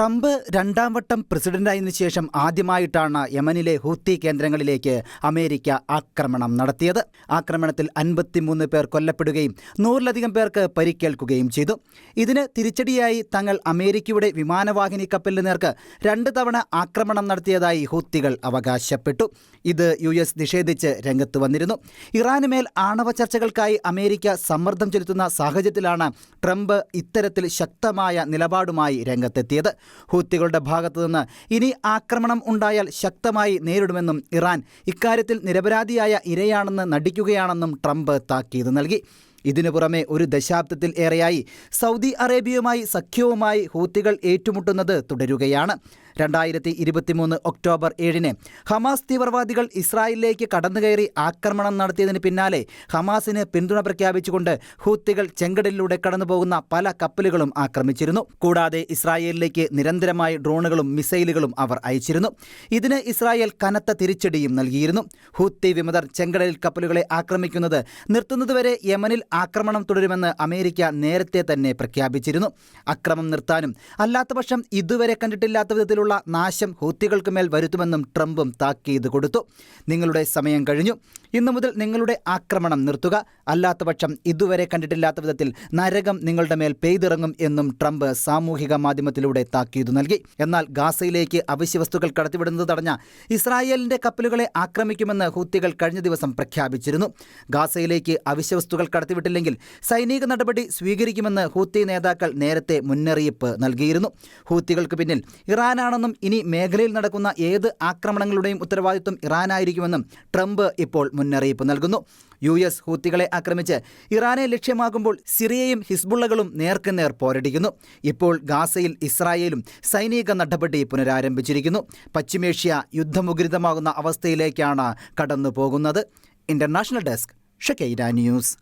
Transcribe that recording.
Trump രണ്ടാം വട്ടം പ്രസിഡന്റായതിനു ശേഷം ആദ്യമായിട്ടാണ് യമനിലെ ഹൂത്തി കേന്ദ്രങ്ങളിലേക്ക് അമേരിക്ക ആക്രമണം നടത്തിയത്. ആക്രമണത്തിൽ അൻപത്തിമൂന്ന് പേർ കൊല്ലപ്പെടുകയും നൂറിലധികം പേർക്ക് പരിക്കേൽക്കുകയും ചെയ്തു. ഇതിന് തിരിച്ചടിയായി തങ്ങൾ അമേരിക്കയുടെ വിമാനവാഹിനി കപ്പലിന് നേർക്ക് രണ്ട് തവണ ആക്രമണം നടത്തിയതായി ഹൂത്തികൾ അവകാശപ്പെട്ടു. ഇത് യു എസ് നിഷേധിച്ച് രംഗത്ത് വന്നിരുന്നു. ഇറാന് മേൽ ആണവ ചർച്ചകൾക്കായി അമേരിക്ക സമ്മർദ്ദം ചെലുത്തുന്ന സാഹചര്യത്തിലാണ് ട്രംപ് ഇത്തരത്തിൽ ശക്തമായ നിലപാടുമായി രംഗത്തെത്തിയത്. ഹൂത്തികളുടെ ഭാഗത്തുനിന്ന് ഇനി ആക്രമണം ഉണ്ടായാൽ ശക്തമായി നേരിടുമെന്നും ഇറാൻ ഇക്കാര്യത്തിൽ നിരപരാധിയായ ഇരയാണെന്ന് നടിക്കുകയാണെന്നും ട്രംപ് താക്കീത് നൽകി. ഇതിനു പുറമെ ഒരു ദശാബ്ദത്തിൽ ഏറെയായി സൗദി അറേബ്യയുമായി സഖ്യവുമായി ഹൂത്തികൾ ഏറ്റുമുട്ടുന്നത് തുടരുകയാണ്. രണ്ടായിരത്തി ഇരുപത്തിമൂന്ന് ഒക്ടോബർ ഏഴിന് ഹമാസ് തീവ്രവാദികൾ ഇസ്രായേലിലേക്ക് കടന്നുകയറി ആക്രമണം നടത്തിയതിന് പിന്നാലെ ഹമാസിന് പിന്തുണ പ്രഖ്യാപിച്ചുകൊണ്ട് ഹൂത്തികൾ ചെങ്കടലിലൂടെ കടന്നുപോകുന്ന പല കപ്പലുകളും ആക്രമിച്ചിരുന്നു. കൂടാതെ ഇസ്രായേലിലേക്ക് നിരന്തരമായി ഡ്രോണുകളും മിസൈലുകളും അവർ അയച്ചിരുന്നു. ഇതിന് ഇസ്രായേൽ കനത്ത തിരിച്ചടിയും നൽകിയിരുന്നു. ഹൂത്തി വിമതർ ചെങ്കടലിൽ കപ്പലുകളെ ആക്രമിക്കുന്നത് നിർത്തുന്നതുവരെ യമനിൽ ആക്രമണം തുടരുമെന്ന് അമേരിക്ക നേരത്തെ തന്നെ പ്രഖ്യാപിച്ചിരുന്നു. അക്രമം നിർത്താനും അല്ലാത്തപക്ഷം ഇതുവരെ കണ്ടിട്ടില്ലാത്ത വിധത്തിലുള്ള നാശം ഹൂത്തികൾക്ക് മേൽ വരുത്തുമെന്നും ട്രംപും താക്കീത് കൊടുത്തു. നിങ്ങളുടെ സമയം കഴിഞ്ഞു. ഇന്നു മുതൽ നിങ്ങളുടെ ആക്രമണം നിർത്തുക. അല്ലാത്തപക്ഷം ഇതുവരെ കണ്ടിട്ടില്ലാത്ത വിധത്തിൽ നരകം നിങ്ങളുടെ മേൽ പെയ്തിറങ്ങും എന്നും ട്രംപ് സാമൂഹിക മാധ്യമത്തിലൂടെ താക്കീതു നൽകി. എന്നാൽ ഗാസയിലേക്ക് അവശ്യവസ്തുക്കൾ കടത്തിവിടുന്നത് തടഞ്ഞ ഇസ്രായേലിന്റെ കപ്പലുകളെ ആക്രമിക്കുമെന്ന് ഹൂത്തികൾ കഴിഞ്ഞ ദിവസം പ്രഖ്യാപിച്ചിരുന്നു. ഗാസയിലേക്ക് അവശ്യവസ്തുക്കൾ കടത്തിവിട്ടില്ലെങ്കിൽ സൈനിക നടപടി സ്വീകരിക്കുമെന്ന് ഹൂത്തി നേതാക്കൾ നേരത്തെ മുന്നറിയിപ്പ് നൽകിയിരുന്നു. ഹൂത്തികൾക്ക് പിന്നിൽ ഇറാനാണെന്നും ഇനി മേഖലയിൽ നടക്കുന്ന ഏത് ആക്രമണങ്ങളുടെയും ഉത്തരവാദിത്വം ഇറാനായിരിക്കുമെന്നും ട്രംപ് ഇപ്പോൾ മുന്നറിയിപ്പ് നൽകുന്നു. യു എസ് ഹൂത്തികളെ ആക്രമിച്ച് ഇറാനെ ലക്ഷ്യമാകുമ്പോൾ സിറിയയും ഹിസ്ബുള്ളകളും നേർക്കുനേർ പോരടിക്കുന്നു. ഇപ്പോൾ ഗാസയിൽ ഇസ്രായേലും സൈനിക നടപടി പുനരാരംഭിച്ചിരിക്കുന്നു. പശ്ചിമേഷ്യ യുദ്ധമുഖരിതമാകുന്ന അവസ്ഥയിലേക്കാണ് കടന്നു പോകുന്നത് ഇന്റർനാഷണൽ ഡെസ്ക് ഷക്കൈര ന്യൂസ്.